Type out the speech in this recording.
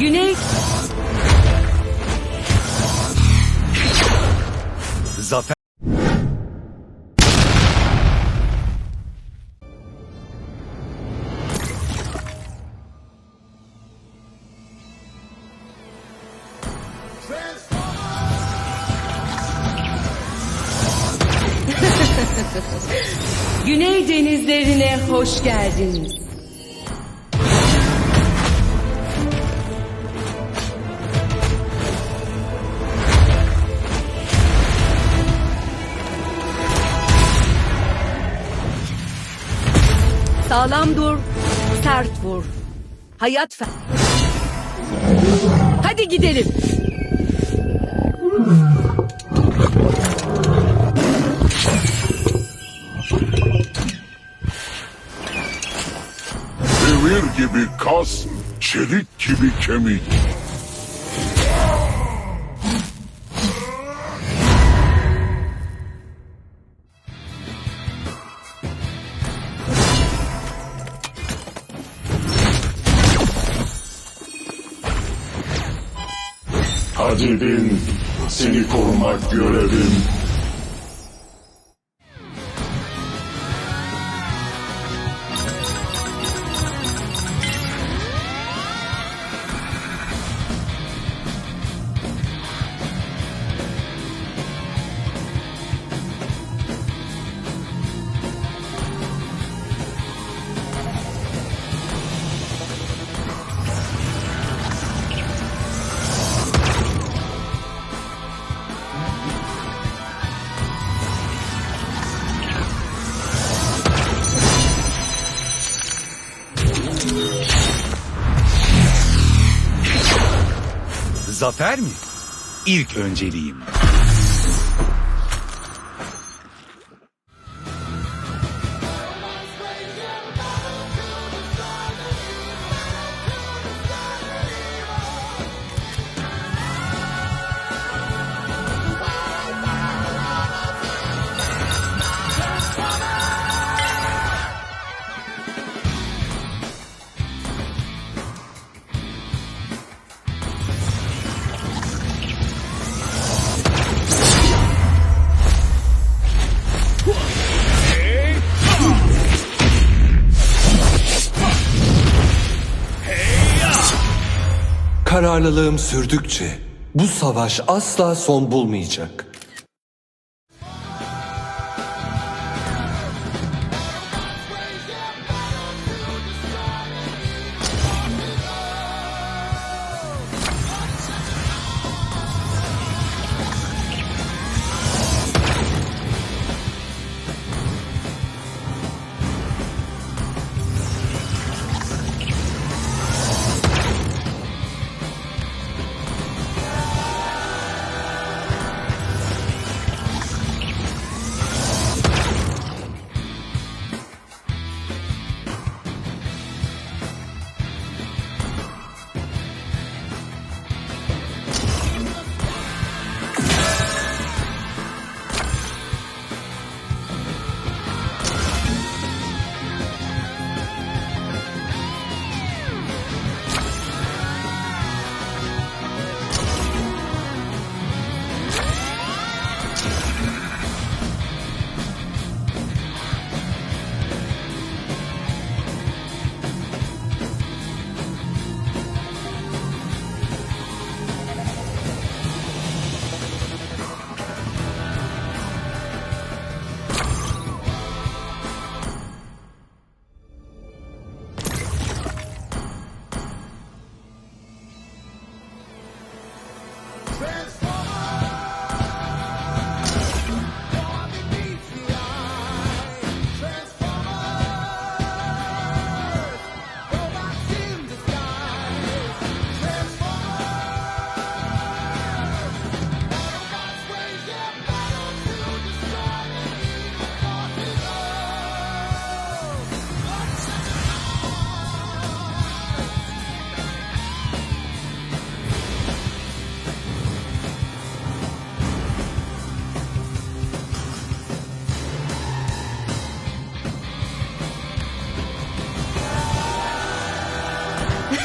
Güney Zafer Güney denizlerine hoş geldiniz. Sağlam dur, sert vur. Hayat fe... Hadi gidelim. Demir gibi kas, çelik gibi kemik. Hadi bin, seni korumak görevim. Zafer mi? İlk önceliğim. Kararlılığım sürdükçe bu savaş asla son bulmayacak.